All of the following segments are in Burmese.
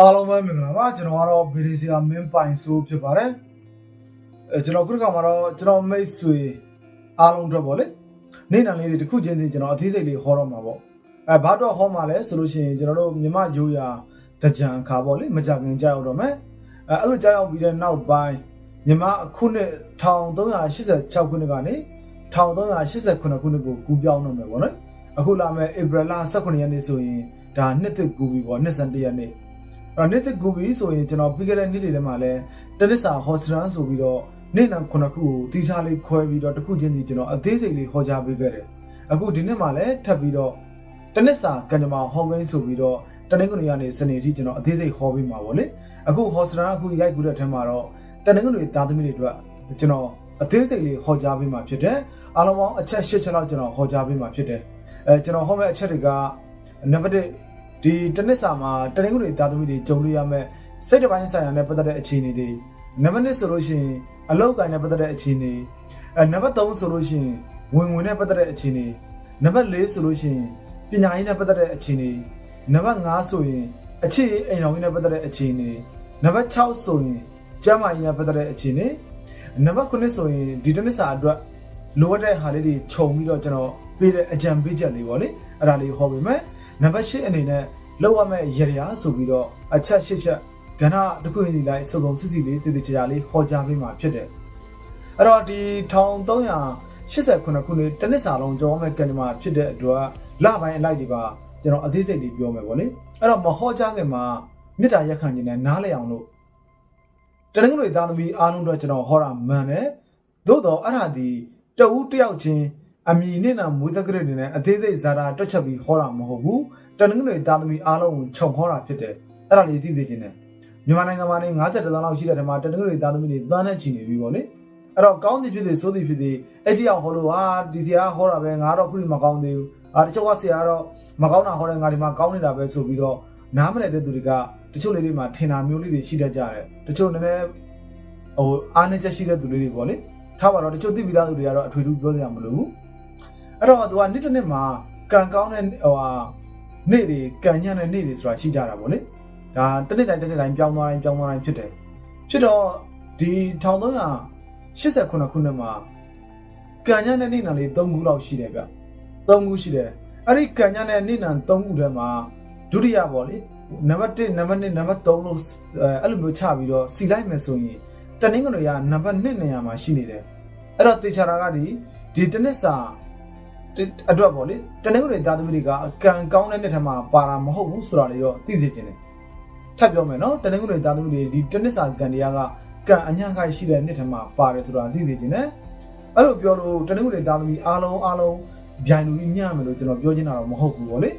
အားလုံးပဲမင်္ဂလာပါကျွန်တော်ကတော့ဗီဒီစီယာမင်းပိုင်ဆိုးဖြစ်ပါတယ်အဲကျွန်တော်ခုတစ်ခါမှာတော့ကျွန်တော်မိတ်ဆွေအားလုံးအတွက်ပေါ့လေနေ့နံလေးတွေတစ်ခုချင်းစီကျွန်တော်အသေးစိတ်လေးဟောတော့မှာပေါ့အဲဘာတော့ဟောမှာလဲဆိုလို့ရှိရင်ကျွန်တော်တို့မြမရိုးရာတကြံခါပေါ့လေမကြခင်ကြောက်တော့မယ်အဲအဲ့လိုကြောက်ရောက်ပြီးတဲ့နောက်ပိုင်းမြမအခုနှစ်1386ခုနှစ်ကနေ1389ခုနှစ်ကိုကူးပြောင်းတော့မယ်ပေါ့နော်အခုလာမယ့်ဧပြီလ18ရက်နေ့ဆိုရင်ဒါနှစ်သက်ကူပြီးပေါ့နှစ်စံတရက်နေ့အဲ့ တော့နေ့သက်ကူပြီဆိုရင်ကျွန်တော်ပြီးခဲ့တဲ့နေ့တွေထဲမှာလည်းတနစ်စာဟော့စတန်ဆိုပြီးတော့နေ့နံခုနှစ်ခုကိုတီးခြားလေးခွဲပြီးတော့တစ်ခုချင်းစီကျွန်တော်အသေးစိတ်လေးဟောကြားပေးခဲ့တယ်အခုဒီနေ့မှာလည်းထပ်ပြီးတော့တနစ်စာကံကြမ္မာဟောကိန်းဆိုပြီးတော့တနင်္ဂနွေကနေစနေထိကျွန်တော်အသေးစိတ်ဟောပေးမှာပေါ့လေအခုဟော့စတန်အခုရိုက်ကူတဲ့အထက်မှာတော့တနင်္ဂနွေသားသမီးတွေအတွက်ကျွန်တော်အသေးစိတ်လေးဟောကြားပေးမှာဖြစ်တယ်အားလုံးပေါင်းအချက်၈ချက်လောက်ကျွန်တော်ဟောကြားပေးမှာဖြစ်တယ်အဲကျွန်တော်ဟောမယ့်အချက်တွေကနံပါတ်1 ဒီတနစ်စာမှာတနင်္ဂနွေသားသမီးတွေကြုံတွေ့ရမယ့်စိတ်တစ်ပိုင်းဆိုင်ရာနဲ့ပတ်သက်တဲ့အခြေအနေတွေနံပါတ်2ဆိုလို့ရှိရင်အလောက်ကိုင်းနဲ့ပတ်သက်တဲ့အခြေအနေအဲနံပါတ်3ဆိုလို့ရှိရင်ဝင်ဝင်နဲ့ပတ်သက်တဲ့အခြေအနေနံပါတ်4ဆိုလို့ရှိရင်ပညာရေးနဲ့ပတ်သက်တဲ့အခြေအနေနံပါတ်5ဆိုရင်အခြေအိမ်တော်ကြီးနဲ့ပတ်သက်တဲ့အခြေအနေနံပါတ်6ဆိုရင်ကျန်းမာရေးနဲ့ပတ်သက်တဲ့အခြေအနေနံပါတ်9ဆိုရင်ဒီတနစ်စာအတွက်လိုအပ်တဲ့ဟာလေးတွေခြုံပြီးတော့ကျွန်တော်ပေးတဲ့အကြံပေးချက်လေးပေါ့လေအဲ့ဒါလေးဟောပေးမယ် နံပါတ်10အနေနဲ့လောက်ရမယ့်ရရဆိုပြီးတော့အချက်၈ချက်ကဏ္ဍတစ်ခုစီလိုက်စုံစုံစစ်စစ်လေးတည်တည်ချာချာလေးဟောကြားပေးမှာဖြစ်တယ်အဲ့တော့ဒီ1389ခုနှစ်တနစ်စာလုံးကျော်မဲ့ကံကြမ္မာဖြစ်တဲ့အတွက်လပိုင်းအလိုက်တွေပါကျွန်တော်အသေးစိတ်လေးပြောမယ်ပေါ့လေအဲ့တော့မဟောကြားခင်မှာမေတ္တာရက်ခံခြင်းနဲ့နားလည်အောင်လို့တနင်္ဂနွေသားသမီးအားလုံးအတွက်ကျွန်တော်ဟောတာမှန်တယ်သို့တော့အဲ့ဒါဒီတဦးတယောက်ချင်း အမီနဲ့နာမွေးတက္ကရနေနဲ့အသေးစိတ်ဇာတာတွက်ချက်ပြီးဟောတာမဟုတ်ဘူးတနင်္ဂနွေသားသမီးအားလုံးကိုခြုံဟောတာဖြစ်တယ်အဲ့ဒါလေးသိစေချင်တယ်မြန်မာနိုင်ငံမှာနေ50တန်းလောက်ရှိတဲ့ထဲမှာတနင်္ဂနွေသားသမီးတွေသန်းနဲ့ချီနေပြီပေါ့လေအဲ့တော့ကောင်းသည်ဖြစ်စေဆိုးသည်ဖြစ်စေအဲ့ဒီအောင်ဟောလို့ဟာဒီဆရာဟောတာပဲငါတော့ခုထိမကောင်းသေးဘူးအာတချို့ကဆရာတော့မကောင်းတာဟောတဲ့ငါဒီမှာကောင်းနေတာပဲဆိုပြီးတော့နားမလည်တဲ့သူတွေကတချို့လေးတွေမှာထင်တာမျိုးလေးတွေရှိတတ်ကြတယ်တချို့နည်းနည်းဟိုအားနေချက်ရှိတဲ့သူလေးတွေပေါ့လေထားပါတော့တချို့သိပြီးသားသူတွေကတော့အထွေထူးပြောစရာမလိုဘူး အဲ့တော့သူကနေ့တစ်နေ့မှာကံကောင်းတဲ့ဟိုဟာနေ့တွေကံညံ့တဲ့နေ့တွေဆိုတာရှိကြတာပေါ့လေဒါတစ်နေ့တိုင်းတစ်နေ့တိုင်းပြောင်းသွားတိုင်းပြောင်းသွားတိုင်းဖြစ်တယ်ဖြစ်တော့ဒီ1389ခုနှစ်မှာကံညံ့တဲ့နေ့နံလေး3ခုလောက်ရှိတယ်ဗျ3ခုရှိတယ်အဲ့ဒီကံညံ့တဲ့နေ့နံ3ခုထဲမှာဒုတိယပေါ့လေနံပါတ်1နံပါတ်2နံပါတ်3လို့အဲ့လိုမျိုးချပြီးတော့စီလိုက်မယ်ဆိုရင်တနင်္ဂနွေကနံပါတ်2နေရာမှာရှိနေတယ်အဲ့တော့တေချာတာကဒီဒီတနစ်စာ အတွက်ပေါ့လေတနင်္ဂနွေသားသမီးတွေကကံကောင်းတဲ့နှစ်ထမှာပါတာမဟုတ်ဘူးဆိုတာလေးတော့သိစေချင်တယ်ထပ်ပြောမယ်နော်တနင်္ဂနွေသားသမီးတွေဒီတနစ်စာကံတရားကကံအညံ့ခိုက်ရှိတဲ့နှစ်ထမှာပါတယ်ဆိုတာသိစေချင်တယ်အဲ့လိုပြောလို့တနင်္ဂနွေသားသမီးအားလုံးအားလုံးဗျိုင်လူကြီးညံ့မယ်လို့ကျွန်တော်ပြောချင်တာတော့မဟုတ်ဘူးပေါ့လေ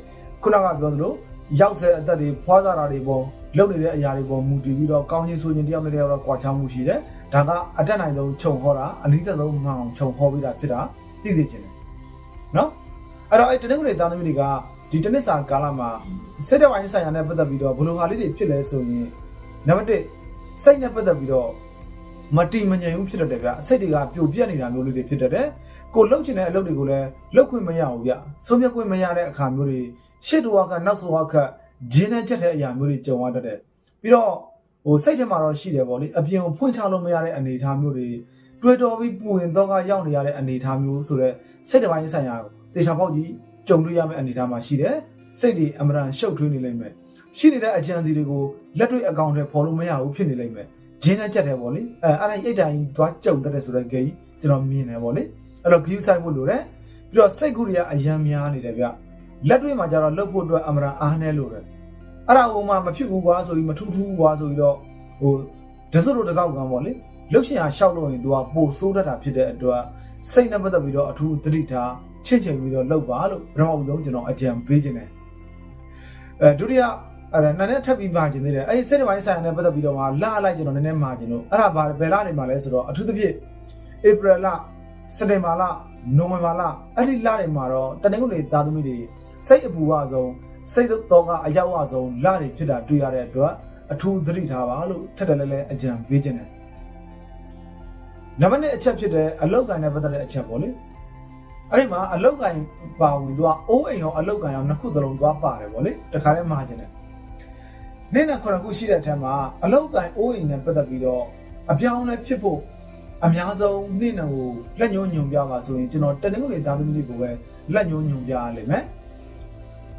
ခုနကပြောသလိုရောက်စေအသက်တွေဖွားကြတာတွေပေါ့လုပ်နေတဲ့အရာတွေပေါ်မူတည်ပြီးတော့ကောင်းချင်းဆိုရင်တယောက်နဲ့တယောက်တော့ကြွားချမှုရှိတယ်ဒါကအတက်နိုင်ဆုံးခြုံဟောတာအနည်းဆုံးမှအောင်ခြုံဟောပြီးတာဖြစ်တာသိစေချင်တယ် နော်အဲ့တော့အဲ့တနင်္ဂနွေသားသမီးတွေကဒီတနစ်စာကာလမှာစိတ်တဝိုင်းဆိုင်ရာနဲ့ပတ်သက်ပြီးတော့ဘယ်လိုဟာလေးတွေဖြစ်လဲဆိုရင်နံပါတ်1စိတ်နဲ့ပတ်သက်ပြီးတော့မတိမငြိမ်ဘူးဖြစ်တတ်တယ်ဗျစိတ်တွေကပြိုပြက်နေတာမျိုးလေးတွေဖြစ်တတ်တယ်ကိုလှုပ်ချင်တဲ့အလုပ်တွေကိုလည်းလှုပ်ခွင့်မရဘူးဗျဆုံးဖြတ်ခွင့်မရတဲ့အခါမျိုးတွေရှစ်တော်ကနောက်ဆိုကဂျင်းနဲ့ချက်တဲ့အရာမျိုးတွေကြုံရတတ်တယ်ပြီးတော့ဟိုစိတ်ထဲမှာတော့ရှိတယ်ပေါ့လေအပြင်ကိုဖွင့်ချလို့မရတဲ့အနေအထားမျိုးတွေ တွေ့တော်ပြီးပူရင်တော့ကရောက်နေရတဲ့အနေအထားမျိုးဆိုတော့စိတ်တစ်ပိုင်းဆိုင်ရာတေချာပေါက်ကြီးကြုံတွေ့ရမယ့်အနေအထားမှာရှိတယ်စိတ်တွေအမရန်ရှုပ်ထွေးနေလိမ့်မယ်ရှိနေတဲ့အကြံစီတွေကိုလက်တွေ့အကောင့်တွေပေါ်လို့မရဘူးဖြစ်နေလိမ့်မယ်ဂျင်းနဲ့ကြက်တယ်ပေါ့လေအဲအဲ့ဒါအိတ်တိုင်းသွားကြုံတတ်တယ်ဆိုတော့ဂိမ်းကျွန်တော်မြင်တယ်ပေါ့လေအဲ့တော့ view site ဖို့လိုတယ်ပြီးတော့စိတ်ကူတွေကအယံများနေတယ်ဗျလက်တွေ့မှာကျတော့လှုပ်ဖို့အတွက်အမရန်အားနေလို့တယ်အဲ့ဒါဟိုမှမဖြစ်ဘူးကွာဆိုပြီးမထူးထူးကွာဆိုပြီးတော့ဟိုတစွတ်တို့တစောက်ကံပေါ့လေ လှုပ်ရှင်အားရှောက်လို့ရင် तू ကပိုဆိုးတတ်တာဖြစ်တဲ့အတွက်စိတ်နဲ့ပတ်သက်ပြီးတော့အထူးသတိထားချင့်ချိန်ပြီးတော့လှုပ်ပါလို့ပထမဆုံးကျွန်တော်အကြံပေးခြင်းတယ်အဲဒုတိယအဲ့ဒါနည်းနည်းထပ်ပြီးမှာခြင်းသေးတယ်အဲ့ဒီစိတ်တစ်ပိုင်းဆိုင်ရာနဲ့ပတ်သက်ပြီးတော့မှလာလိုက်ကျွန်တော်နည်းနည်းမှာခြင်းလို့အဲ့ဒါဘာဘယ်လနေမှာလဲဆိုတော့အထူးသဖြင့်ဧပြီလစက်တင်ဘာလနိုဝင်ဘာလအဲ့ဒီလတွေမှာတော့တနင်္ဂနွေသားသမီးတွေစိတ်အပူအဆုံးစိတ်တော့ကအရောက်အဆုံးလတွေဖြစ်တာတွေ့ရတဲ့အတွက်အထူးသတိထားပါလို့ထက်တယ်လဲလဲအကြံပေးခြင်းတယ် နံပါတ်1အချက်ဖြစ်တဲ့အလောက်ကန်နဲ့ပတ်သက်တဲ့အချက်ပေါ့လေအဲ့ဒီမှာအလောက်ကန်ပါဝင်သူကအိုးအိမ်ရောအလောက်ကန်ရောနှစ်ခုသလုံးသွားပါတယ်ပေါ့လေတခါတည်းမှားခြင်းတယ်နေ့နဲ့ခုနှစ်ခုရှိတဲ့အထက်မှာအလောက်ကန်အိုးအိမ်နဲ့ပတ်သက်ပြီးတော့အပြောင်းလဲဖြစ်ဖို့အများဆုံးနေ့နဲ့ကိုလက်ညှိုးညွန်ပြပါဆိုရင်ကျွန်တော်တနင်္ဂနွေသားသမီးတွေကိုပဲလက်ညှိုးညွန်ပြရလိမ့်မယ်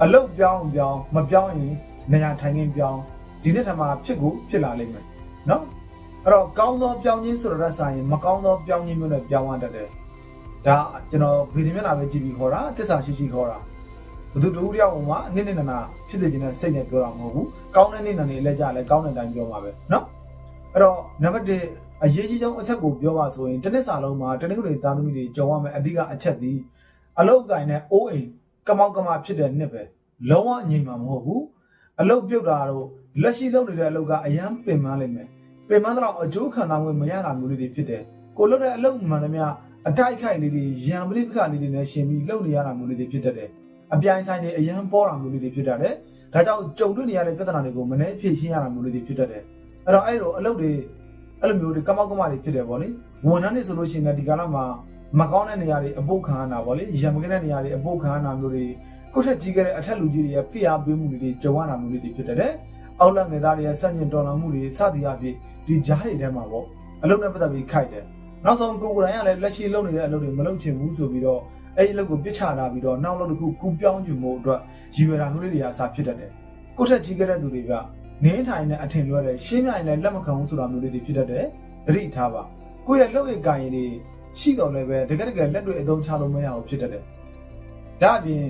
အလောက်ပြောင်းပြောင်းမပြောင်းရင်နေရာထိုင်ခင်းပြောင်းဒီနေ့ထမှာဖြစ်ကိုဖြစ်လာလိမ့်မယ်နော် အဲ့တော့ကောင်းသောပြောင်းခြင်းဆိုတော့ဆိုင်ရင်မကောင်းသောပြောင်းခြင်းမျိုးနဲ့ပြောင်းရတတ်တယ်ဒါကျွန်တော်ဗီဒီယိုမျက်နှာပဲကြည့်ပြီးခေါ်တာတစ္ဆာရှိရှိခေါ်တာ ဘယ်သူတူတယောက်မှအနစ်နစ်နာနာဖြစ်စေချင်တဲ့စိတ်နဲ့ပြောတာမဟုတ်ဘူးကောင်းတဲ့နေ့နာနေလဲကြလဲကောင်းတဲ့အတိုင်းပြောပါပဲเนาะအဲ့တော့နံပါတ်1အရေးကြီးဆုံးအချက်ကိုပြောပါဆိုရင်တစ်နှစ်စာလုံးမှာတနင်္ဂနွေသားသမီးတွေကြုံရမယ့်အဓိကအချက်ဒီအလုတ်ကင်နဲ့အိုးအိမ်ကမောက်ကမဖြစ်တဲ့နှစ်ပဲလုံးဝအငြိမ်မှာမဟုတ်ဘူးအလုတ်ပြုတ်တာတော့လက်ရှိလုပ်နေတဲ့အလုတ်ကအရန်ပင်ပန်းလိမ့်မယ် ပင်ပန်းတော့အကျိုးခံစားမှုမရတာမျိုးလေးတွေဖြစ်တယ်ကိုလုပ်တဲ့အလုတ်မှန်သမျှအတိုက်ခိုက်လေးတွေရံပရိပခလေးတွေနဲ့ရှင်ပြီးလုပ်နေရတာမျိုးလေးတွေဖြစ်တတ်တယ်အပြိုင်ဆိုင်တွေအရန်ပေါ်တာမျိုးလေးတွေဖြစ်တတ်တယ်။ဒါကြောင့်ကြုံတွေ့နေရတဲ့ပြဿနာတွေကိုမနေ့ဖြေရှင်းရတာမျိုးလေးတွေဖြစ်တတ်တယ်။အဲ့တော့အဲ့လိုအလုပ်တွေအဲ့လိုမျိုးတွေကမောက်ကမတွေဖြစ်တယ်ပေါ့လေ။ဝန်ထမ်းတွေဆိုလို့ရှိရင်လည်းဒီကာလမှာမကောင်းတဲ့နေရာတွေအပုတ်ခံရတာပေါ့လေ။ရံမကတဲ့နေရာတွေအပုတ်ခံရတာမျိုးတွေကိုယ့်ထက်ကြီးခဲ့တဲ့အထက်လူကြီးတွေရဲ့ဖိအားပေးမှုတွေကြုံရတာမျိုးလေးတွေဖြစ်တတ်တယ်။ အောက်လက်ငယ်သားတွေရဲ့စန့်ကျင်တော်လှန်မှုတွေစသည်အဖြစ်ဒီကြားတွေထဲမှာပေါ့အလုပ်နဲ့ပတ်သက်ပြီးခိုက်တယ်။နောက်ဆုံးကိုယ်ကိုယ်တိုင်ကလည်းလက်ရှိလုပ်နေတဲ့အလုပ်တွေမလုပ်ချင်ဘူးဆိုပြီးတော့အဲ့ဒီအလုပ်ကိုပြစ်ချလာပြီးတော့နောက်လုပ်တစ်ခုကူပြောင်းယူမှုအတွက်ရည်ရွယ်တာမျိုးလေးတွေအစားဖြစ်တတ်တယ်။ကိုယ့်ထက်ကြီးခဲ့တဲ့သူတွေကနင်းထိုင်နဲ့အထင်လွဲတယ်ရှင်းပြရင်လည်းလက်မခံဘူးဆိုတာမျိုးလေးတွေဖြစ်တတ်တယ်။သတိထားပါ။ကိုယ့်ရဲ့လုပ်ရည်ကိုင်ရည်တွေရှိတော်လည်းပဲတကယ်တကယ်လက်တွေအသုံးချလို့မရအောင်ဖြစ်တတ်တယ်။ဒါအပြင်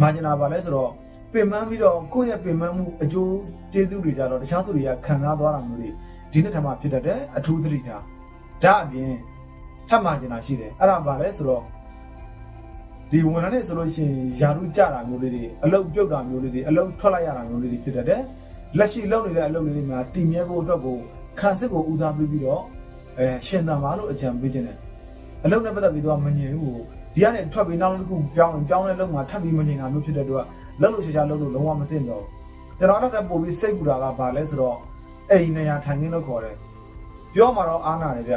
မာဂျနာပါလဲဆိုတော့ ပင်ပန်းပြီးတော့ကိုယ့်ရဲ့ပင်ပန်းမှုအကျိုးကျေးဇူးတွေကြတော့တခြားသူတွေကခံစားသွားတာမျိုးတွေဒီနေ့ထမှဖြစ်တတ်တယ်အထူးသတိထား။ဒါအပြင်ထပ်မာဂျနာရှိတယ်။အဲ့ဒါပါလဲဆိုတော့ဒီဝန်ထမ်းတွေဆိုလို့ရှိရင်ယာရုကြတာမျိုးလေးတွေအလုတ်ပြုတ်တာမျိုးလေးတွေအလုတ်ထွက်လိုက်ရတာမျိုးလေးတွေဖြစ်တတ်တယ်။လက်ရှိလုပ်နေတဲ့အလုပ်လေးတွေမှာတည်မြဲဖို့အတွက်ကိုခံစစ်ကိုဦးစားပေးပြီးတော့အဲရှင်သန်ပါလို့အကြံပေးခြင်းတယ်။အလုတ်နဲ့ပတ်သက်ပြီးတော့မငြိမ်ဘူး။ဒီကနေထွက်ပြီးနောက်တစ်ခုပြောင်းရင်ပြောင်းတဲ့လုပ်မှာထပ်ပြီးမငြိမ်တာမျိုးဖြစ်တဲ့အတွက် လှုပ်လို့ရှာရှာလှုပ်လို့လုံးဝမသိတော့ဘူး။ကျွန်တော်တော့ပို့ပြီးစိတ်ပူတာကဘာလဲဆိုတော့အိမ်နေရာထိုင်ခင်းလို့ခေါ်တယ်။ပြောမှတော့အားနာတယ်ဗျ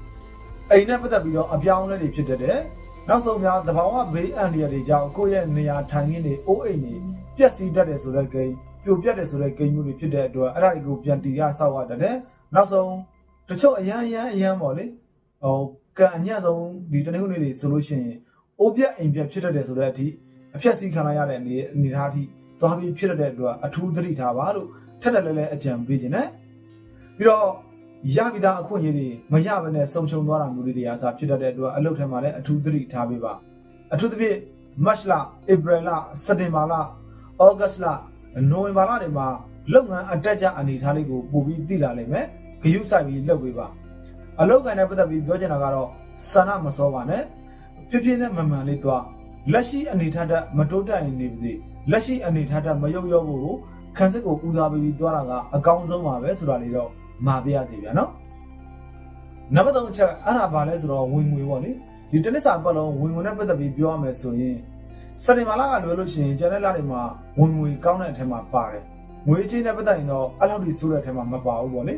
။အိမ်နဲ့ပတ်သက်ပြီးတော့အပြောင်းအလဲတွေဖြစ်တတ်တယ်။နောက်ဆုံးများသဘာဝဘေးအန္တရာယ်တွေကြောင့်ကိုယ့်ရဲ့နေရာထိုင်ခင်းတွေအိုးအိမ်တွေပျက်စီးတတ်တယ်ဆိုတဲ့ကိန်းပြိုပြတ်တယ်ဆိုတဲ့ကိန်းမျိုးတွေဖြစ်တဲ့အတွက်အဲ့ဒါတွေကိုပြန်တီးရဆောက်ရတတ်တယ်နောက်ဆုံးတချို့အရန်အရန်အရန်ပေါ့လေဟိုကံအညံ့ဆုံးဒီတနင်္ဂနွေတွေဆိုလို့ရှိရင်အိုးပြက်အိမ်ပြက်ဖြစ်တတ်တယ်ဆိုတဲ့အထိ အဖြက်စီးခံရရတဲ့အနေအနေအထားအထိသွားပြီးဖြစ်တတ်တဲ့အတွက်အထူးသတိထားပါလို့ထက်တယ်လဲလဲအကြံပေးခြင်းနဲ့ပြီးတော့ရပြီးသားအခွင့်အရေးတွေမရဘဲနဲ့ဆုံးရှုံးသွားတာမျိုးလေးတွေအားစားဖြစ်တတ်တဲ့အတွက်အလုပ်ထဲမှာလည်းအထူးသတိထားပေးပါအထူးသဖြင့်မတ်လဧပြီလစက်တင်ဘာလဩဂတ်လနိုဝင်ဘာလတွေမှာလုပ်ငန်းအတက်ကြအနေအထားလေးကိုပို့ပြီးသိလာနိုင်မယ်ဂရုစိုက်ပြီးလုပ်ပေးပါအလုပ်ကန်နဲ့ပတ်သက်ပြီးပြောချင်တာကတော့စန္ဒမစောပါနဲ့ဖြစ်ဖြစ်နဲ့မမှန်လေးသွား လက်ရှိအနေထားတဲ့မတိုးတက်ရင်နေပါစေလက်ရှိအနေထားတဲ့မယုံရောဖို့ကိုခန်းစစ်ကိုဦးစားပေးပြီးသွားတာကအကောင်းဆုံးပါပဲဆိုတာလေးတော့မာပြရစီဗျာနော်နံပါတ်3အချက်အဲ့ဒါဘာလဲဆိုတော့ဝင်ငွေပေါ့လေဒီတနစ်စာပတ်လုံးဝင်ငွေနဲ့ပတ်သက်ပြီးပြောရမယ်ဆိုရင်စက်တင်ဘာလကလွယ်လို့ရှိရင်ကျန်တဲ့လတွေမှာဝင်ငွေကောင်းတဲ့အထက်မှာပါတယ်ငွေချင်းနဲ့ပတ်သက်ရင်တော့အဲ့လောက်ထိဆိုးတဲ့အထက်မှာမပါဘူးပေါ့လေ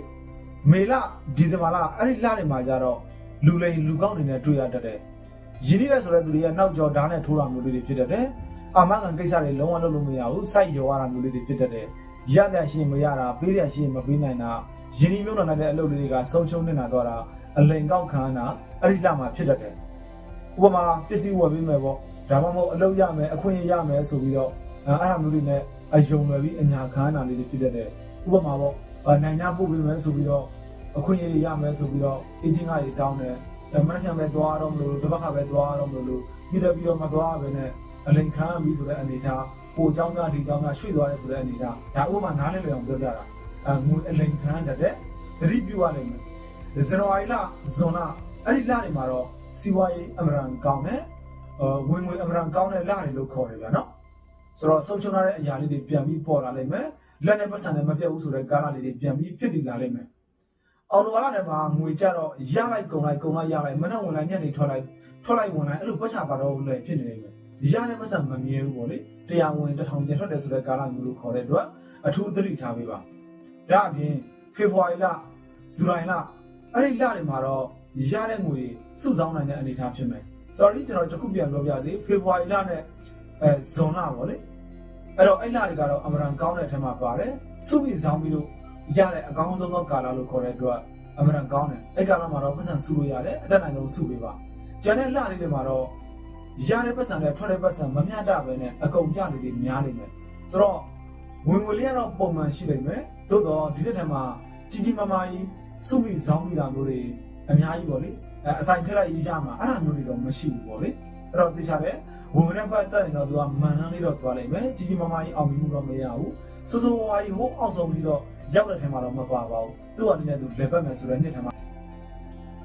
မေလဒီဇင်ဘာလအဲ့ဒီလတွေမှာကျတော့လူလိမ်လူကောင်းတွေနဲ့တွေ့ရတတ်တယ် ရင်းနှီးတဲ့ဆိုတဲ့သူတွေကနောက်ကျော်ဓာတ်နဲ့ထိုးတာမျိုးလေးတွေဖြစ်တတ်တယ်အာမခံကိစ္စတွေလုံးဝလုပ်လို့မရဘူးစိုက်ရောရတာမျိုးလေးတွေဖြစ်တတ်တယ်ရတဲ့ရှိရင်မရတာပေးတဲ့ရှိရင်မပေးနိုင်တာယင်းဒီမျိုးတော်တဲ့အလုပ်တွေကဆုံးရှုံးနေတာတော့တာအလိန်ကောက်ခံတာအဲ့ဒီလမှာဖြစ်တတ်တယ်ဥပမာပစ္စည်းဝယ်ပေးမယ်ပေါ့ဒါမှမဟုတ်အလုပ်ရမယ်အခွင့်အရေးရမယ်ဆိုပြီးတော့အဲ့ဒါမျိုးတွေနဲ့အယုံလွယ်ပြီးအညာခံတာလေးတွေဖြစ်တတ်တယ်ဥပမာပေါ့နိုင်ညာပို့ပေးမယ်ဆိုပြီးတော့အခွင့်အရေးရမယ်ဆိုပြီးတော့အင်ဂျင်ကတွေတောင်းတယ် ဒါမှမဟုတ်ပဲသွားတော့မလို့တပတ်ခါပဲသွားတော့မလို့ပြီးတော့ပြီးတော့မသွားပဲနဲ့အလိန်ခံပြီးဆိုတဲ့အနေထားပိုเจ้าကဒီเจ้าကရွှေ့သွားတယ်ဆိုတဲ့အနေထားဒါဥပမာနားလည်လည်အောင်ပြောပြတာ အငွေအလိန်ခံတတ်တဲ့သတိပြုရနိုင်မယ်။ဇန်နဝါရီလဇွန်လအဲ့ဒီလတွေမှာတော့စီးပွားရေးအမရန်ကောင်းတယ်။အဝင်ငွေအမရန်ကောင်းတဲ့လတွေလို့ခေါ်တယ်ဗျာနော်။ဆိုတော့ဆုံးရှုံးထားတဲ့အရာလေးတွေပြန်ပြီးပေါ်လာလိမ့်မယ်။လက်နဲ့ပတ်စံနဲ့မပြတ်ဘူးဆိုတဲ့ကာလလေးတွေပြန်ပြီးဖြစ်တည်လာလိမ့်မယ်။ အောင်လိုပါလာတဲ့မှာငွေကြတော့ရလိုက်ကုန်လိုက်ကုန်လိုက်ရလိုက်မနဲ့ဝင်လိုက်ညနေထွက်လိုက်ထွက်လိုက်ဝင်လိုက်အဲ့လိုပတ်ချပါတော့လည်းဖြစ်နေလိမ့်မယ်။ရတဲ့ပတ်စံမမြဲဘူးပေါ့လေ။တရားဝင်တစ်ထောင်ပြန်ထွက်တယ်ဆိုတဲ့ကာလမျိုးလို့ခေါ်တဲ့အတွက်အထူးသတိထားပေးပါ။ဒါအပြင်ဖေဖော်ဝါရီလဇူလိုင်လအဲ့ဒီလတွေမှာတော့ရတဲ့ငွေစုဆောင်းနိုင်တဲ့အနေအထားဖြစ်မယ်။ sorry ကျွန်တော်တခုပြန်ပြောပြသေးဖေဖော်ဝါရီလနဲ့အဲဇွန်လပေါ့လေ။အဲ့တော့အဲ့လတွေကတော့အမရန်ကောင်းတဲ့အထက်မှာပါတယ်စုပြီးဆောင်ပြီးလို့ ရတဲ့အကောင်းဆုံးသောကာလလို့ခေါ်တဲ့အတွက်အမှန်တန်ကောင်းတယ်အဲ့ကာလမှာတော့ပတ်စံစုလို့ရတယ်အတက်နိုင်ဆုံးစုပေးပါကျန်တဲ့လလေးတွေမှာတော့ရတဲ့ပတ်စံနဲ့ထွက်တဲ့ပတ်စံမမျှတပဲနဲ့အကုန်ကြနေတယ်များနေမယ်ဆိုတော့ဝင်ငွေလေးကတော့ပုံမှန်ရှိနေမယ်သို့တော့ဒီတစ်ထက်မှာကြီးကြီးမားမားကြီးစုပြီးဆောင်ပြီးတာမျိုးတွေအများကြီးပေါ့လေအဲအဆိုင်ခက်လိုက်ရေးရမှာအဲ့ဒါမျိုးတွေတော့မရှိဘူးပေါ့လေအဲ့တော့သိချတယ်ဝင်ငွေနဲ့ပတ်သက်ရင်တော့သူကမန်နှန်းလေးတော့သွားလိုက်မယ်ကြီးကြီးမားမားကြီးအောင်မြင်မှုတော့မရဘူးစိုးစိုးဝါးကြီးဟိုအောက်ဆုံးပြီးတော့ ရောက်တဲ့ထဲမှာတော့မပါပါဘူးသူ့အနေနဲ့သူလေပတ်မယ်ဆိုတဲ့နှစ်ထဲမှာ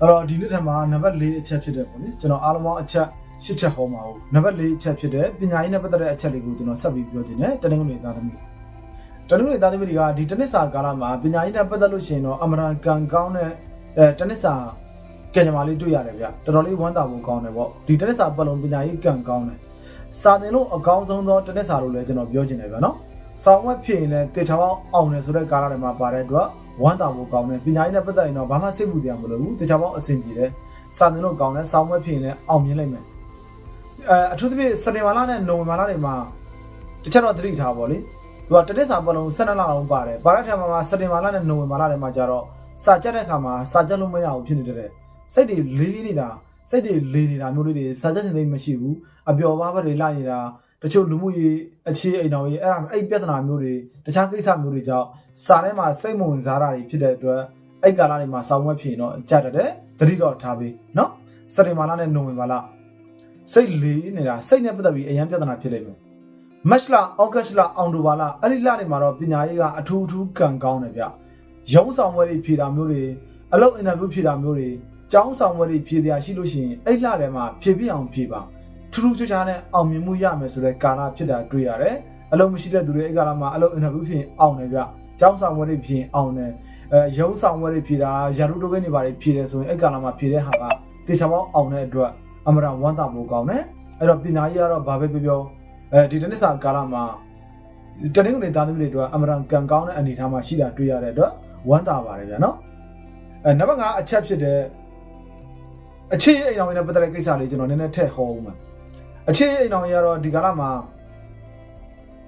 အဲ့တော့ဒီနှစ်ထဲမှာနံပါတ်၄အချက်ဖြစ်တယ်ပေါ့လေကျွန်တော်အားလုံးပေါင်းအချက်ရှစ်ချက်ဟောမှာဟုတ်နံပါတ်၄အချက်ဖြစ်တယ်ပညာရေးနဲ့ပတ်သက်တဲ့အချက်လေးကိုကျွန်တော်ဆက်ပြီးပြောခြင်းနဲ့တနင်္ဂနွေသားသမီးတနင်္ဂနွေသားသမီးတွေကဒီတနစ်စာကာလမှာပညာရေးနဲ့ပတ်သက်လို့ရှိရင်တော့အမရကန်ကောင်းတဲ့အဲတနစ်စာကံကြမ္မာလေးတွေ့ရတယ်ဗျတော်တော်လေးဝမ်းသာဖို့ကောင်းတယ်ပေါ့ဒီတနစ်စာပတ်လုံးပညာရေးကံကောင်းတယ်စာသင်လို့အကောင်းဆုံးသောတနစ်စာလို့လည်းကျွန်တော်ပြောချင်တယ်ဗျနော် ဆောင်းဝက်ဖြစ်ရင်လည်းတေချာပေါင်းအောင်တယ်ဆိုတဲ့ကာလတွေမှာပါတဲ့အတွက်ဝမ်းသာဖို့ကောင်းတယ်ပညာရေးနဲ့ပတ်သက်ရင်တော့ဘာမှစိတ်ပူတရားမလိုဘူးတေချာပေါင်းအဆင်ပြေတယ်စာသင်လို့ကောင်းတယ်ဆောင်းဝက်ဖြစ်ရင်လည်းအောင်မြင်လိမ့်မယ်အဲအထူးသဖြင့်စနေမာလာနဲ့နိုဝင်ဘာလတွေမှာတစ်ချက်တော့သတိထားပါလေသူကတနစ်စာပတ်လုံး12လလောက်ပါတယ်ပါတဲ့ထက်မှာစနေမာလာနဲ့နိုဝင်ဘာလတွေမှာကျတော့စာကြက်တဲ့အခါမှာစာကြက်လို့မရဘူးဖြစ်နေတယ်စိတ်တွေလေးနေတာစိတ်တွေလေးနေတာမျိုးလေးတွေစာကြက်စင်သိမရှိဘူးအပျော်ပါးပါးတွေလိုက်နေတာ တချို့လူမှုရေးအခြေအိမ်တော်ရေးအဲ့ဒါအဲ့ပြဿနာမျိုးတွေတခြားကိစ္စမျိုးတွေကြောင့်စာထဲမှာစိတ်မဝင်စားတာတွေဖြစ်တဲ့အတွက်အဲ့ကာလတွေမှာဆောင်းဝက်ဖြစ်ရင်တော့ကြတတ်တယ်သတိတော့ထားပေးနော်စက်တင်ဘာလနဲ့နိုဝင်ဘာလစိတ်လေးနေတာစိတ်နဲ့ပတ်သက်ပြီးအရန်ပြဿနာဖြစ်နေမယ်မတ်လဩဂတ်လအောက်တိုဘာလအဲ့ဒီလတွေမှာတော့ပညာရေးကအထူးအထူးကံကောင်းတယ်ဗျရုံးဆောင်ဝက်တွေဖြေတာမျိုးတွေအလုပ်အင်တာဗျူးဖြေတာမျိုးတွေကျောင်းဆောင်ဝက်တွေဖြေတာရှိလို့ရှိရင်အဲ့လတွေမှာဖြေပြအောင်ဖြေပါ ထူးထူးခြားခြားနဲ့အောင်မြင်မှုရမယ်ဆိုတဲ့ကာလဖြစ်တာတွေ့ရတယ်အလုပ်မရှိတဲ့သူတွေအဲ့ကာလမှာအလုပ်အင်တာဗျူးဖြေအောင်တယ်ဗျကျောင်းဆောင်ဝဲတွေဖြေအောင်တယ်အဲရုံးဆောင်ဝဲတွေဖြေတာယာရုတိုကိန်းတွေပါတွေဖြေတယ်ဆိုရင်အဲ့ကာလမှာဖြေတဲ့ဟာကတေချာပေါင်းအောင်တဲ့အတွက်အမရဝမ်းသာဖို့ကောင်းတယ်အဲ့တော့ပညာရေးကတော့ဘာပဲပြောပြောအဲဒီတနစ်စာကာလမှာတနင်္ဂနွေသားသမီးတွေအတွက်အမရကံကောင်းတဲ့အနေအထားမှာရှိတာတွေ့ရတဲ့အတွက်ဝမ်းသာပါတယ်ဗျာနော်အဲနံပါတ်5အချက်ဖြစ်တဲ့အခြေအိမ်တော်ဝင်နဲ့ပတ်သက်တဲ့ကိစ္စလေးကျွန်တော်နည်းနည်းထည့်ဟောဦးမယ် အခြေအိမ်တော်ကြီးကတော့ဒီကာလမှာ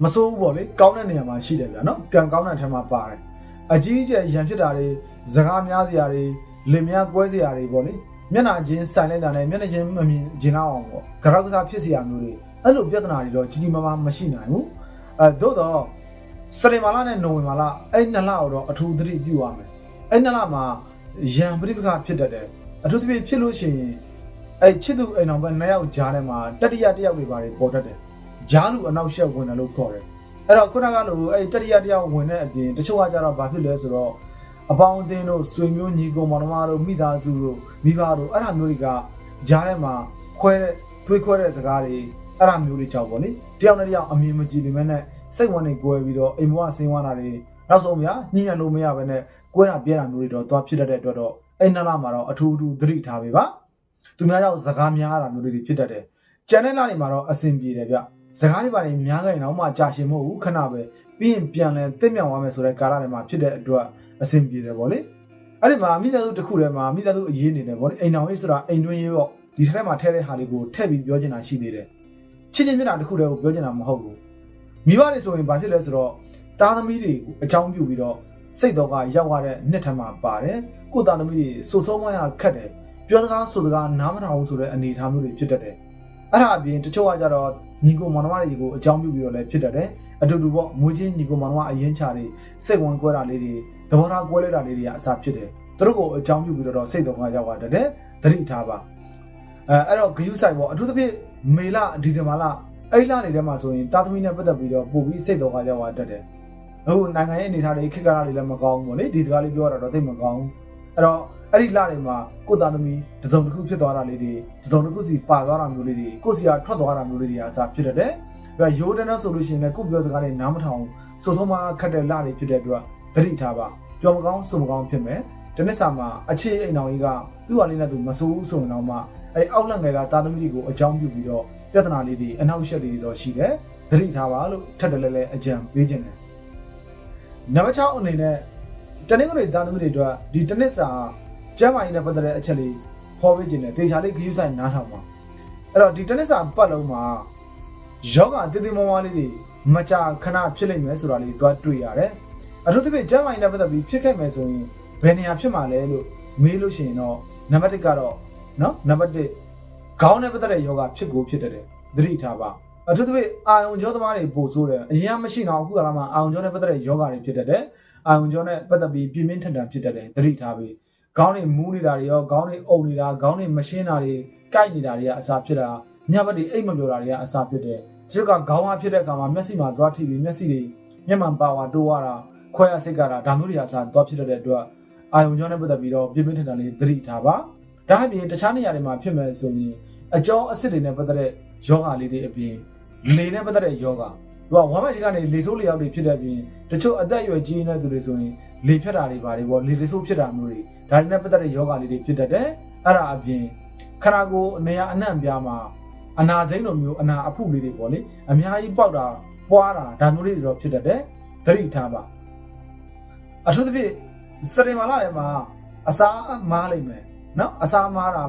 မစိုးဘူးပေါ့လေကောင်းတဲ့နေရာမှာရှိတယ်ဗျာနော်ကံကောင်းတဲ့ထဲမှာပါတယ်အကြီးအကျယ်ရန်ဖြစ်တာတွေစကားများစရာတွေလင်မယားကွဲစရာတွေပေါ့လေမျက်နှာချင်းဆိုင်လိုက်တာနဲ့မျက်နှာချင်းမမြင်ကျင်တော့အောင်ပေါ့ကြရောက်ကစားဖြစ်စရာမျိုးတွေအဲ့လိုပြဿနာတွေတော့ကြီးကြီးမားမားမရှိနိုင်ဘူးအဲသို့တော့စတေမာလာနဲ့နိုဝင်ဘာလအဲ့နှစ်လတော့အထူးသတိပြုရမယ်အဲ့နှစ်လမှာရန်ပြိပခဖြစ်တတ်တယ်အထူးသဖြင့်ဖြစ်လို့ရှိရင် အဲ့ချစ်သူအိမ်တော်ဘက်နှစ်ယောက်ကြားထဲမှာတတိယတစ်ယောက်တွေပါတယ်ပေါ်တတ်တယ်ကြားလူအနောက်ရှက်ဝင်တယ်လို့ခေါ်တယ်အဲ့တော့ခုနကလိုအဲ့တတိယတစ်ယောက်ဝင်တဲ့အပြင်တချို့ကကြတော့ဘာဖြစ်လဲဆိုတော့အပေါင်းအသင်းတို့ဆွေမျိုးညီကိုမောင်နှမတို့မိသားစုတို့မိဘတို့အဲ့ဒါမျိုးတွေကကြားထဲမှာခွဲတဲ့တွေးခွဲတဲ့စကားတွေအဲ့ဒါမျိုးတွေကြောက်ပေါ့လေတယောက်နဲ့တယောက်အမြင်မကြည့်နေမဲ့နဲ့စိတ်ဝင်နေကွဲပြီးတော့အိမ်ဘဝဆင်းသွားတာတွေနောက်ဆုံးများညှိနှံလို့မရဘဲနဲ့ကွဲတာပြဲတာမျိုးတွေတော့သွားဖြစ်တတ်တဲ့အတွက်တော့အဲ့နှစ်လမှာတော့အထူးအထူးသတိထားပေးပါ သူများကြောင့်စကားများတာမျိုးတွေဖြစ်တတ်တယ်ကျန်တဲ့လတွေမှာတော့အဆင်ပြေတယ်ဗျစကားတွေပါနေများကြရင်တော့မှကြာရှည်မဟုတ်ဘူးခဏပဲပြီးရင်ပြန်လဲတင့်မြောင်သွားမယ်ဆိုတဲ့ကာလတွေမှာဖြစ်တဲ့အတွက်အဆင်ပြေတယ်ဗောလေအဲ့ဒီမှာမိသားစုတစ်ခုထဲမှာမိသားစုအရေးနေတယ်ဗောလေအိမ်တော်ရေးဆိုတာအိမ်တွင်းရေးပေါ့ဒီထက်မှာထဲတဲ့ဟာလေးကိုထည့်ပြီးပြောချင်တာရှိသေးတယ်ချစ်ချင်းမျက်နှာတစ်ခုတည်းကိုပြောချင်တာမဟုတ်ဘူးမိဘတွေဆိုရင်ဘာဖြစ်လဲဆိုတော့တားသမီးတွေကိုအကြောင်းပြုပြီးတော့စိတ်တော့ကရောက်ရတဲ့နှစ်ထပ်မှာပါတယ်ကိုတာသမီးတွေစိုးစိုးမရခတ်တယ် ပြောစကားဆိုစကားနားမထောင်ဘူးဆိုတဲ့အနေအထားမျိုးတွေဖြစ်တတ်တယ်အဲ့ဒါအပြင်တချို့ကကြတော့ညီကိုမောင်နှမတွေကိုအကြောင်းပြုပြီးတော့လည်းဖြစ်တတ်တယ်အတူတူပေါ့မွေးချင်းညီကိုမောင်နှမအရင်ချတွေစိတ်ဝင်ကွဲတာလေးတွေသဘောထားကွဲလဲတာလေးတွေကအစားဖြစ်တယ်သူတို့ကိုအကြောင်းပြုပြီးတော့စိတ်တော့ကရောက်ရတတ်တယ်သတိထားပါအဲအဲ့တော့ဂယုဆိုင်ပေါ့အထူးသဖြင့်မေလဒီဇင်ဘာလအဲ့လနေတဲ့မှာဆိုရင်တာသမီနဲ့ပတ်သက်ပြီးတော့ပို့ပြီးစိတ်တော့ကရောက်ရတတ်တယ်အခုနိုင်ငံရဲ့အနေအထားတွေခေတ်ကာလတွေလည်းမကောင်းဘူးပေါ့လေဒီစကားလေးပြောရတော့သိမကောင်းဘူးအဲ့တော့ အဲ့ဒီလတွေမှာကိုသားသမီးတစုံတစ်ခုဖြစ်သွားတာလေးတွေတစုံတစ်ခုစီပါသွားတာမျိုးလေးတွေကိုစီကထွက်သွားတာမျိုးလေးတွေအစားဖြစ်တတ်တယ်။ဒါရိုးတန်းဆိုလို့ရှိရင်လည်းကိုပြောစကားတွေနားမထောင်စိုးဆုံးမခတ်တဲ့လတွေဖြစ်တဲ့အတွက်သတိထားပါ။ကြော်မကောင်းစုံမကောင်းဖြစ်မယ်။ဒီနေ့စာမှာအခြေအိမ်တော်ကြီးကသူ့ဟာလေးနဲ့သူမစိုးဘူးဆိုရင်တော့မှအဲအောက်လက်ငယ်ကသားသမီးတွေကိုအကြောင်းပြုပြီးတော့ပြဿနာလေးတွေအနောက်ရှက်လေးတွေတော့ရှိတယ်။သတိထားပါလို့ထပ်တယ်လဲလဲအကြံပေးခြင်းတယ်။နံပါတ်6အနေနဲ့တနင်္ဂနွေသားသမီးတွေအတွက်ဒီတနစ်စာ ကျမ်းမာရေးနဲ့ပတ်သက်တဲ့အချက်လေးဟောပေးခြင်းတယ်ဒေချာလေးဂရုစိုက်နားထောင်ပါအဲ့တော့ဒီတနစ်စာပတ်လုံးမှာယောဂအသေးသေးမွားမွားလေးတွေမကြာခဏဖြစ်လိမ့်မယ်ဆိုတာလေးသွားတွေ့ရတယ်အထူးသဖြင့်ကျန်းမာရေးနဲ့ပတ်သက်ပြီးဖြစ်ခဲ့မယ်ဆိုရင်ဘယ်နေရာဖြစ်မှာလဲလို့မေးလို့ရှိရင်တော့နံပါတ်1ကတော့နော်နံပါတ်1ခေါင်းနဲ့ပတ်သက်တဲ့ယောဂဖြစ်ကိုဖြစ်တတ်တယ်သတိထားပါအထူးသဖြင့်အာယုံကြောသမားတွေပို့ဆိုးတယ်အရင်ကမရှိတော့အခုကလာမှအာယုံကြောနဲ့ပတ်သက်တဲ့ယောဂတွေဖြစ်တတ်တယ်အာယုံကြောနဲ့ပတ်သက်ပြီးပြင်းပြင်းထန်ထန်ဖြစ်တတ်တယ်သတိထားပြီး ခေါင်းတွေမူးနေတာတွေရောခေါင်းတွေအုပ်နေတာခေါင်းတွေမရှင်းတာတွေကိုက်နေတာတွေကအစာဖြစ်တာညဘက်တွေအိတ်မပြောတာတွေကအစာဖြစ်တယ်ဒီကခေါင်းကဖြစ်တဲ့အခါမှာမျက်စိမှာသွားထိပြီးမျက်စိတွေမျက်မှန်ပါဝါတိုးရတာခွဲရစိတ်ကတာဒါမျိုးတွေအစားသွားဖြစ်တဲ့အတွက်အာယုံကြောနဲ့ပတ်သက်ပြီးတော့ပြင်းပြင်းထန်ထန်လေးသတိထားပါဒါအပြင်တခြားနေရာတွေမှာဖြစ်မယ်ဆိုရင်အကျောအစ်စ်တွေနဲ့ပတ်သက်တဲ့ယောဂလေးတွေအပြင်လေနဲ့ပတ်သက်တဲ့ယောဂသူကဝမ်းမိုက်တွေကနေလေထိုးလေရောက်တွေဖြစ်တဲ့အပြင်တချို့အသက်အရွယ်ကြီးနေတဲ့သူတွေဆိုရင်လေဖြတ်တာတွေပါတယ်ပေါ့လေတဆိုးဖြစ်တာမျိုးတွေ ဒါတွေနဲ့ပတ်သက်တဲ့ယောဂလေးတွေဖြစ်တတ်တယ်အဲ့ဒါအပြင်ခန္ဓာကိုယ်အနေအနှံ့ပြားမှာအနာစိမ့်လိုမျိုးအနာအဖုလေးတွေပေါ့လေအများကြီးပေါက်တာပွားတာဒါမျိုးလေးတွေတော့ဖြစ်တတ်တယ်သတိထားပါအထူးသဖြင့်စရင်မာလာထဲမှာအစာမားလိမ့်မယ်နော်အစာမားတာ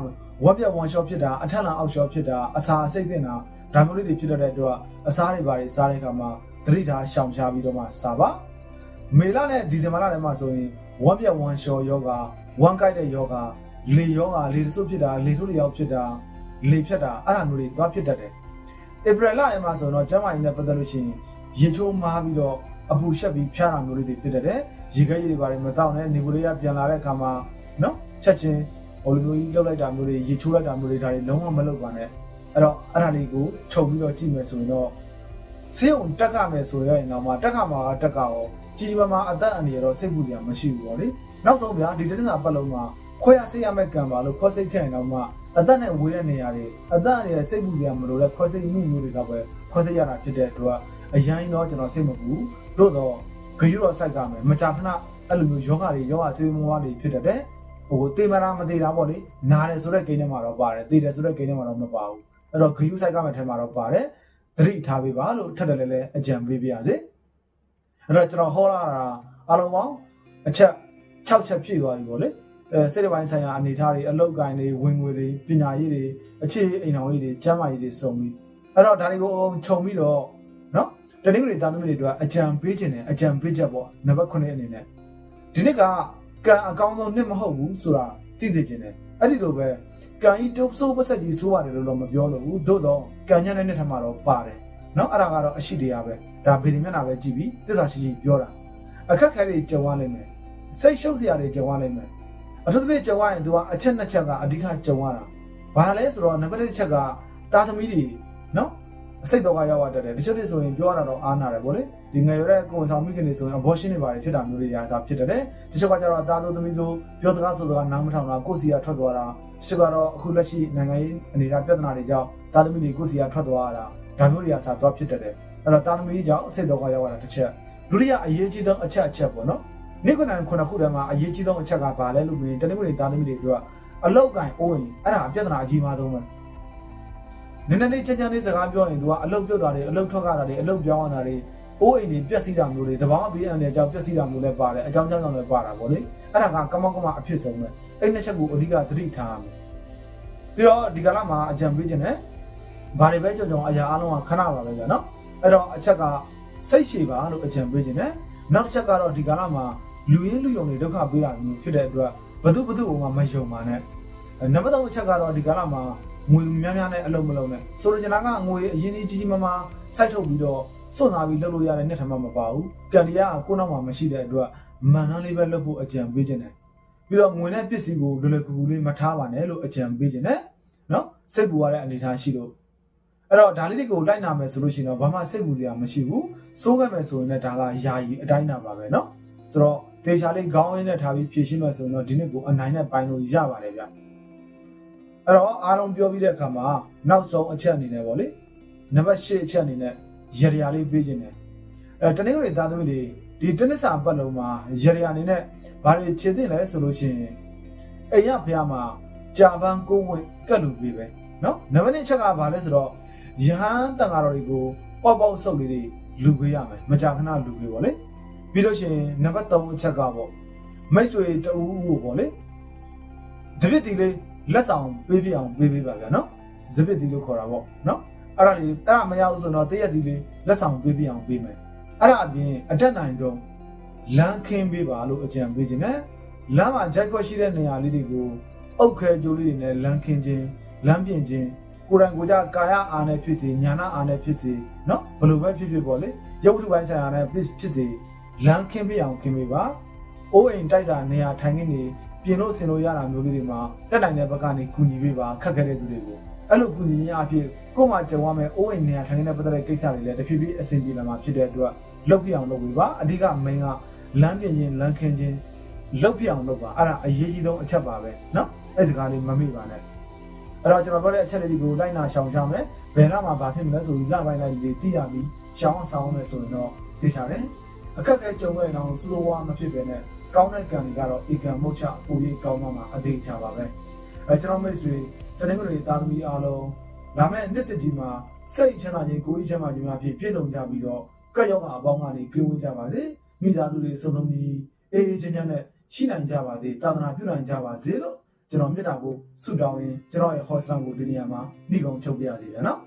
ဝက်ပြက်ဝမ်ရှော့ဖြစ်တာအထက်လန်အောက်ရှော့ဖြစ်တာအစာအစိတ်တင်တာဒါမျိုးလေးတွေဖြစ်တတ်တဲ့အတွက်အစားတွေပါတွေစားတဲ့အခါမှာသတိထားရှောင်ရှားပြီးတော့မှစားပါမေလနဲ့ဒီဇင်ဘာလထဲမှာဆိုရင်ဝမ်ပြက်ဝမ်ရှော့ယောဂ ဝမ်ကိုက်တဲ့ယောဂလေယောဂလေတဆုပ်ဖြစ်တာလေထိုးလျောက်ဖြစ်တာလေဖြတ်တာအဲ့ဒါမျိုးတွေသွားဖြစ်တတ်တယ်ဧပြီလထဲမှာဆိုတော့ကျန်းမာရေးနဲ့ပတ်သက်လို့ရှိရင်ရေချိုးမားပြီးတော့အပူရှက်ပြီးဖျားတာမျိုးလေးတွေဖြစ်တတ်တယ်ရေခဲရည်တွေပါတယ်မတောက်နဲ့နေကိုလေးကပြန်လာတဲ့အခါမှာနော်ချက်ချင်းဟိုလိုမျိုးကြီးလှုပ်လိုက်တာမျိုးတွေရေချိုးလိုက်တာမျိုးတွေဒါတွေလုံးဝမလုပ်ပါနဲ့အဲ့တော့အဲ့ဒါလေးကိုချုပ်ပြီးတော့ကြည့်မယ်ဆိုရင်တော့ဆေးုံတက်ကမယ်ဆိုရင်တော့မှတက်ခါမှာတက်ကရောကြီးကြီးမားမားအသက်အန္တရာယ်တော့စိတ်ပူတရားမရှိဘူးပေါ့လေ နောက်ဆုံးဗျာဒီတနင်္လာပတ်လုံးမှာခွဲရဆေးရမယ့်ကံပါလို့ခွဲစိတ်ခဲ့ရင်တော့မှအသက်နဲ့ဝေးတဲ့နေရာတွေအသက်အန္တရာယ်စိတ်ပူတရားမလို့တဲ့ခွဲစိတ်မှုမျိုးတွေတော့ပဲခွဲစိတ်ရတာဖြစ်တဲ့အတွက်အရင်တော့ကျွန်တော်စိတ်မပူသို့တော့ဂရုတော့စိုက်ကမယ်မကြာခဏအဲ့လိုမျိုးယောဂတွေယောဂသေးမွားတွေဖြစ်တတ်တယ်ဟိုတေမရာမသေးတာပေါ့လေနားတယ်ဆိုတဲ့ကိန်းထဲမှာတော့ပါတယ်သေတယ်ဆိုတဲ့ကိန်းထဲမှာတော့မပါဘူးအဲ့တော့ဂရုစိုက်ကမယ်ထဲမှာတော့ပါတယ်သတိထားပေးပါလို့ထပ်တယ်လည်းလည်းအကြံပေးပါရစေအဲ့တော့ကျွန်တော်ဟောလာတာအားလုံးပေါင်းအချက် 6ချက်ပြည့်သွားပြီပေါ့လေအဲစိတ်တစ်ပိုင်းဆိုင်ရာအနေအထားတွေအလောက်ကိုင်းတွေဝင်ငွေတွေပညာရေးတွေအခြေအိမ်တော်ရေးတွေကျန်းမာရေးတွေစုံပြီးအဲ့တော့ဒါတွေကိုခြုံပြီးတော့နော်တနင်္ဂနွေသားသမီးတွေအတွက်အကြံပေးခြင်းနဲ့အကြံပေးချက်ပေါ့နံပါတ်9အနေနဲ့ဒီနေ့ကကံအကောင်းဆုံးနှစ်မဟုတ်ဘူးဆိုတာသိသိခြင်းနဲ့အဲ့ဒီလိုပဲကံကြီးတုပ်ဆိုးပဆက်ကြီးဆိုးပါတယ်လို့တော့မပြောလို့ဘူးသို့တော့ကံညံ့တဲ့နှစ်ထမှာတော့ပါတယ်နော်အဲ့ဒါကတော့အရှိတရားပဲဒါဗေဒီမျက်နှာပဲကြည့်ပြီးသစ္စာရှိရှိပြောတာအခက်ခဲတွေကြုံရလိမ့်မယ် စိတ်ရှုပ်စရာတွေကြုံရလိမ့်မယ်အထူးသဖြင့်ကြုံရရင်သူကအချက်နှစ်ချက်ကအဓိကကြုံရတာဘာလဲဆိုတော့နံပါတ်1ချက်ကတာသမီတွေနော်အစိတ်တော့ကရောက်ရတတ်တယ်တချို့တွေဆိုရင်ပြောရတာတော့အားနာတယ်ဗောလေဒီငယ်ရတဲ့ကိုယ်ဆောင်မိခင်တွေဆိုရင် abortion တွေပါတယ်ဖြစ်တာမျိုးတွေရာစားဖြစ်တတ်တယ်တချို့ကကျတော့တာသူသမီးဆိုပြောစကားဆိုစကားနားမထောင်တာကိုယ်စီကထွက်သွားတာတချို့ကတော့အခုလက်ရှိနိုင်ငံရေးအနေအထားပြဿနာတွေကြောင့်တာသမီတွေကိုယ်စီကထွက်သွားတာဒါမျိုးတွေရာစားသွားဖြစ်တတ်တယ်အဲ့တော့တာသမီကြောင့်အစိတ်တော့ကရောက်ရတာတစ်ချက်ဒုတိယအရေးကြီးဆုံးအချက်အချက်ပေါ့နော် နိကုဏန်ခုနှစ်ခုထဲမှာအရေးကြီးဆုံးအချက်ကဘာလဲလို့မြင်တနင်္ဂနွေသားသမီးတွေကအလောက်ကင်အိုးရင်အဲ့ဒါပြဿနာအကြီးမားဆုံးပဲနည်းနည်းလေးချမ်းချမ်းလေးစကားပြောရင် तू ကအလုတ်ပြုတ်တာတွေအလုတ်ထွက်ကြတာတွေအလုတ်ပြောင်းရတာတွေအိုးအိမ်တွေပြက်စီးတာမျိုးတွေတဘာဘေးအန်တွေအကြောင်းပြက်စီးတာမျိုးလည်းပါတယ်အကြောင်းကြောင့်လည်းပါတာပေါ့လေအဲ့ဒါကကမောက်ကမအဖြစ်ဆုံးပဲအဲ့နှစ်ချက်ကိုအဓိကသတိထားရမယ်ပြီးတော့ဒီကလာမှာအကြံပေးခြင်းနဲ့ဘာတွေပဲကြုံကြုံအရာအလုံးကခဏပါပဲကြာနော်အဲ့တော့အချက်ကစိတ်ရှည်ပါလို့အကြံပေးခြင်းနဲ့နောက်တစ်ချက်ကတော့ဒီကလာမှာ လူရင်းလူယုံတွေဒုက္ခပေးတာမျိုးဖြစ်တဲ့အတွက်ဘသူဘသူကမှမယုံပါနဲ့နံပါတ်3အချက်ကတော့ဒီကလာမှာငွေများများနဲ့အလုံးမလုံးနဲ့ဆိုလိုချင်တာကငွေအရင်ကြီးကြီးမားမားစိုက်ထုတ်ပြီးတော့စွန့်စားပြီးလုပ်လို့ရတဲ့နှစ်ထမမပါဘူးကံတရားကကိုယ်နောက်မှာမရှိတဲ့အတွက်မန်နှလေးပဲလုပ်ဖို့အကြံပေးခြင်းတယ်ပြီးတော့ငွေနဲ့ပစ္စည်းကိုလွယ်လွယ်ကူကူလေးမထားပါနဲ့လို့အကြံပေးခြင်းတယ်နော်စိတ်ပူရတဲ့အနေအထားရှိလို့အဲ့တော့ဒါလေးတွေကိုလိုက်နာမယ်ဆိုလို့ရှိရင်တော့ဘာမှစိတ်ပူစရာမရှိဘူးစိုးခဲ့မယ်ဆိုရင်လည်းဒါကယာယီအတိုင်းနာပါပဲနော် ဆိုတော့ဒေချာလေးခေါင်းရင်းနဲ့ထားပြီးဖြည့်ရှင်းမယ်ဆိုရင်တော့ဒီနေ့ကိုအနိုင်နဲ့ပိုင်းလို့ရပါတယ်ဗျအဲ့တော့အားလုံးပြောပြီးတဲ့အခါမှာနောက်ဆုံးအချက်အနေနဲ့ပေါ့လေနံပါတ်၈အချက်အနေနဲ့ရရလေးပေးခြင်းတယ်အဲတနင်္ဂနွေသားသမီးတွေဒီတနစ်စာပတ်လုံးမှာရရအနေနဲ့ဘာတွေခြေသိလဲဆိုလို့ရှိရင်အိမ်ရဖះမှာကြာပန်းကိုဝင်ကတ်လူပေးပဲเนาะနံပါတ်1ချက်ကဘာလဲဆိုတော့ယဟန်တန်ဃာတော်တွေကိုပေါက်ပေါက်ဆုပ်လေးတွေလူပေးရမယ်မကြာခဏလူပေးပါလေ ပြီးလို့ရှိရင်နံပါတ်3အချက်ကပေါ့မိတ်ဆွေတူကိုပေါ့လေတပစ်တီလေးလက်ဆောင်ပေးပြအောင်ပေးပေးပါဗျာနော်ဇပစ်တီလို့ခေါ်တာပေါ့နော်အဲ့ဒါလေးအဲ့ဒါမရဘူးဆိုတော့တရက်တီလေးလက်ဆောင်ပေးပြအောင်ပေးမယ်အဲ့ဒါအပြင်အတက်နိုင်ဆုံးလမ်းခင်းပေးပါလို့အကြံပေးခြင်းနဲ့လမ်းမှာဂျက်ကော့ရှိတဲ့နေရာလေးတွေကိုအုတ်ခဲကြိုးလေးတွေနဲ့လမ်းခင်းခြင်းလမ်းပြင်ခြင်းကိုယ်တိုင်ကိုယ်ကြကာယအာနဲ့ဖြစ်စေညာနာအာနဲ့ဖြစ်စေနော်ဘယ်လိုပဲဖြစ်ဖြစ်ပေါ့လေရုပ်ဝတ္ထုပိုင်းဆိုင်ရာနဲ့ဖြစ်စေ လမ်းခင်းပေးအောင်ခင်းပေးပါအိုးအိမ်တိုက်တာနေရာထိုင်ခင်းနေပြင်လို့ဆင်လို့ရတာမျိုးလေးတွေမှာတက်တိုင်တဲ့ဘက်ကနေကူညီပေးပါခက်ခဲတဲ့သူတွေကိုအဲ့လိုကူညီရအဖြစ်ကိုယ်မှကြုံရမယ်အိုးအိမ်နေရာထိုင်ခင်းတဲ့ပတ်သက်တဲ့ကိစ္စတွေလည်းတဖြည်းဖြည်းအဆင်ပြေလာမှာဖြစ်တဲ့အတွက်လုပ်ပြအောင်လုပ်ပေးပါအဓိက main ကလမ်းပြင်ခြင်းလမ်းခင်းခြင်းလုပ်ပြအောင်လုပ်ပါအဲ့ဒါအရေးကြီးဆုံးအချက်ပါပဲเนาะအဲ့စကားလေးမမေ့ပါနဲ့အဲ့တော့ကျွန်တော်ပြောတဲ့အချက်လေးတွေကိုလိုက်နာရှောင်ကြမယ်ဘယ်တော့မှဘာဖြစ်မလဲဆိုပြီးလပိုင်းလိုက်လေးသိရပြီးရှောင်းအောင်ဆောင်မယ်ဆိုရင်တော့သိချတယ် အခက်အခဲကြုံရတဲ့အောင် slow ဝါမဖြစ်ပဲနဲ့ကောင်းတဲ့ကံတွေကတော့ဧကံမုတ်ချပူရေးကောင်းမှမှာအသေးချပါပဲအဲကျွန်တော်မိတ်ဆွေတနင်္ဂနွေသားသမီးအားလုံးလာမယ့်နှစ်တကြီးမှာစိတ်ချမ်းသာခြင်းကိုယ်ရေးချမ်းသာခြင်းများဖြင့်ပြည့်စုံကြပြီးတော့ကက်ရောက်ကအပေါင်းကနေကင်းဝေးကြပါစေမိသားစုတွေစုံစုံကြီးအေးအေးချမ်းချမ်းနဲ့ရှိနိုင်ကြပါစေတာသနာပြုနိုင်ကြပါစေလို့ကျွန်တော်မြတ်တာကိုဆုတောင်းရင်းကျွန်တော်ရဲ့ hostel ကိုဒီနေရာမှာနှိကုံချုပ်ပြရသေးတယ်နော်